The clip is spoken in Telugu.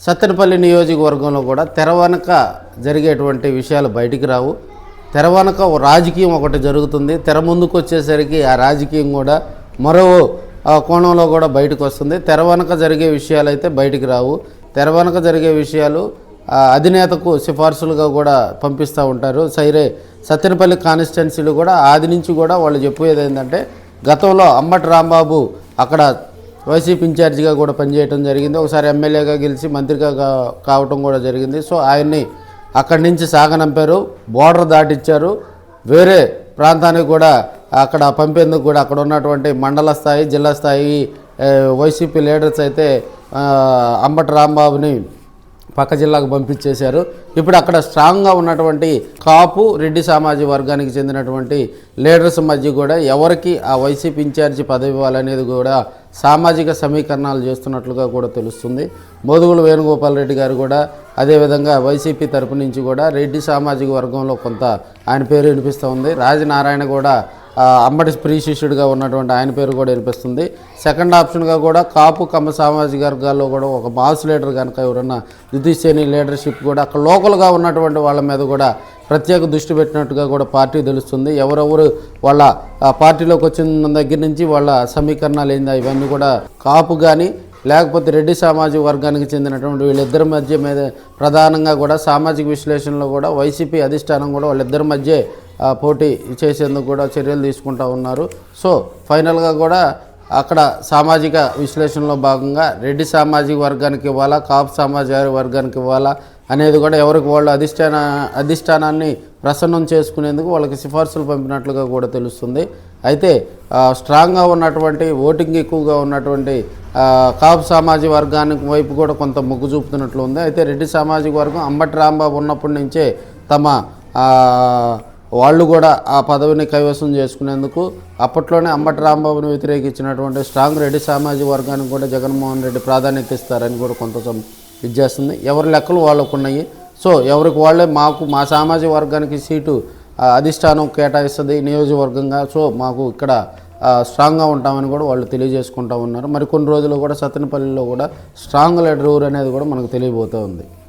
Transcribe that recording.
సత్తెనపల్లి నియోజకవర్గంలో కూడా తెరవనక జరిగేటువంటి విషయాలు బయటికి రావు. తెరవనక ఓ రాజకీయం ఒకటి జరుగుతుంది. తెర ముందుకు వచ్చేసరికి ఆ రాజకీయం కూడా మరో ఆ, కోణంలో కూడా బయటకు వస్తుంది. తెరవనక జరిగే విషయాలు అయితే బయటికి రావు. తెరవనక జరిగే విషయాలు ఆ, అధినేతకు సిఫార్సులుగా కూడా పంపిస్తూ ఉంటారు. సైరే సత్తెనపల్లి కాన్స్టిట్యున్సీలు కూడా ఆది నుంచి కూడా వాళ్ళు చెప్పేది ఏంటంటే గతంలో అమ్మటి రాంబాబు అక్కడ వైసీపీ ఇన్ఛార్జిగా కూడా పనిచేయడం జరిగింది. ఒకసారి ఎమ్మెల్యేగా గెలిచి మంత్రిగా కావటం కూడా జరిగింది. సో ఆయన్ని అక్కడి నుంచి సాగనంపారు. బోర్డర్ దాటిచ్చారు. వేరే ప్రాంతానికి కూడా అక్కడ పంపేందుకు కూడా అక్కడ ఉన్నటువంటి మండల స్థాయి జిల్లా స్థాయి వైసీపీ లీడర్స్ అయితే అంబటి రాంబాబుని పక్క జిల్లాకు పంపించేశారు. ఇప్పుడు అక్కడ స్ట్రాంగ్గా ఉన్నటువంటి కాపు రెడ్డి సామాజిక వర్గానికి చెందినటువంటి లీడర్స్ మధ్య కూడా ఎవరికి ఆ వైసీపీ ఇన్ఛార్జి పదవి ఇవ్వాలనేది కూడా సామాజిక సమీకరణాలు చేస్తున్నట్లుగా కూడా తెలుస్తుంది. మోదుగుల వేణుగోపాల్ రెడ్డి గారు కూడా అదేవిధంగా వైసీపీ తరపు నుంచి కూడా రెడ్డి సామాజిక వర్గంలో కొంత ఆయన పేరు వినిపిస్తూ ఉంది. రాజనారాయణ కూడా అమ్మటి అమ్మడి స్త్రీ శిష్యుడిగా ఉన్నటువంటి ఆయన పేరు కూడా వినిపిస్తుంది. సెకండ్ ఆప్షన్గా కూడా కాపు కమ్మ సామాజిక వర్గాల్లో కూడా ఒక మాస్ లీడర్ కనుక ఎవరన్నా ద్వితీయశ్రేణి లీడర్షిప్ కూడా అక్కడ లోకల్గా ఉన్నటువంటి వాళ్ళ మీద కూడా ప్రత్యేక దృష్టి పెట్టినట్టుగా కూడా పార్టీ తెలుస్తుంది. ఎవరెవరు వాళ్ళ పార్టీలోకి వచ్చిన దగ్గర నుంచి వాళ్ళ సమీకరణాలు ఏందా ఇవన్నీ కూడా కాపు కానీ లేకపోతే రెడ్డి సామాజిక వర్గానికి చెందినటువంటి వీళ్ళిద్దరి మధ్య మీద ప్రధానంగా కూడా సామాజిక విశ్లేషణలో కూడా వైసీపీ అధిష్టానం కూడా వాళ్ళిద్దరి మధ్య పోటీ చేసేందుకు కూడా చర్యలు తీసుకుంటూ ఉన్నారు. సో ఫైనల్గా కూడా అక్కడ సామాజిక విశ్లేషణలో భాగంగా రెడ్డి సామాజిక వర్గానికి ఇవ్వాలా కాపు సామాజిక వర్గానికి ఇవ్వాలా అనేది కూడా ఎవరికి వాళ్ళు అధిష్టాన అధిష్టానాన్ని ప్రసన్నం చేసుకునేందుకు వాళ్ళకి సిఫార్సులు పంపినట్లుగా కూడా తెలుస్తుంది. అయితే స్ట్రాంగ్గా ఉన్నటువంటి ఓటింగ్ ఎక్కువగా ఉన్నటువంటి కాపు సామాజిక వర్గానికి వైపు కూడా కొంత మొగ్గు చూపుతున్నట్లు ఉంది. అయితే రెడ్డి సామాజిక వర్గం అంబటి రాంబాబు ఉన్నప్పటి నుంచే తమ వాళ్ళు కూడా ఆ పదవిని కైవసం చేసుకునేందుకు అప్పట్లోనే అంబటి రాంబాబును వ్యతిరేకించినటువంటి స్ట్రాంగ్ రెడ్డి సామాజిక వర్గానికి కూడా జగన్మోహన్ రెడ్డి ప్రాధాన్యత ఇస్తారని కూడా కొంత ఇచ్చేస్తుంది ఇది చేస్తుంది. ఎవరి లెక్కలు వాళ్ళకు ఉన్నాయి. సో ఎవరికి వాళ్ళే మాకు మా సామాజిక వర్గానికి సీటు అధిష్టానం కేటాయిస్తుంది నియోజకవర్గంగా. సో మాకు ఇక్కడ స్ట్రాంగ్గా ఉంటామని కూడా వాళ్ళు తెలియజేసుకుంటా ఉన్నారు. మరికొన్ని రోజులు కూడా సత్తెనపల్లిలో కూడా స్ట్రాంగ్ లెడర్ ఊరు అనేది కూడా మనకు తెలియబోతూ ఉంది